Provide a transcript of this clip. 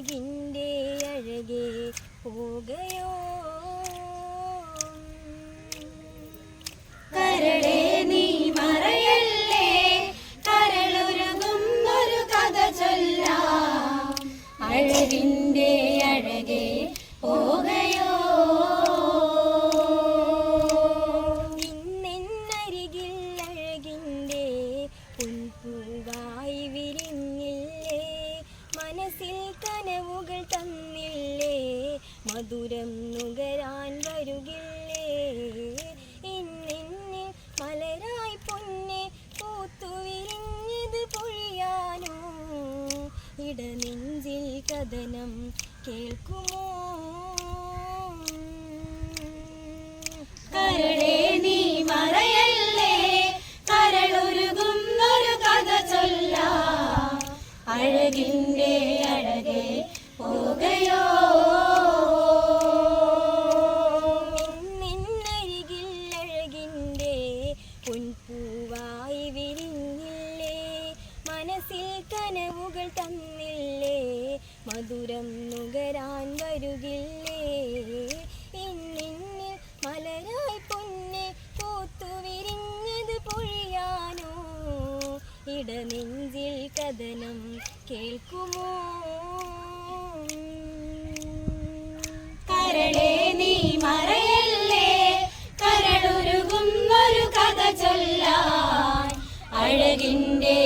അഴകിന്റെ അഴകേ പോകയോ? കരളെ നീ മറയല്ലേ? കരളുരുകുന്നൊരു കഥ ചൊല്ലാം. അഴകിൻ മനസ്സിൽ കനവുകൾ തന്നില്ലേ മധുരം നുകരാൻ വരുകില്ലേ? ഇന്നിന്നിൽ മലരായി പൊന്നെ പൂത്തുവിരിഞ്ഞത് പൊഴിയാനോ? ഇടനെഞ്ചിൽ കഥനം കേൾക്കുമോ? കരളേ നീ മറയല്ലേ? കരളൊരുകുന്നൊരു കഥ ചൊല്ലാം. അഴകിന്റെ മനസ്സിൽ കനവുകൾ തന്നില്ലേ? മധുരം നുകരാൻ വരുകില്ലേ? എന്നിന്നിൽ മലരായി പൊന്നെ പോത്തുവിരിഞ്ഞത് പൊഴിയാനോ? ഇടനെഞ്ചിൽ കഥനം കേൾക്കുമോ? കരളേ നീ മറയല്ലേ? കരളുരുകുന്നൊരു കഥ ചൊല്ലാൻ അഴകിന്റെ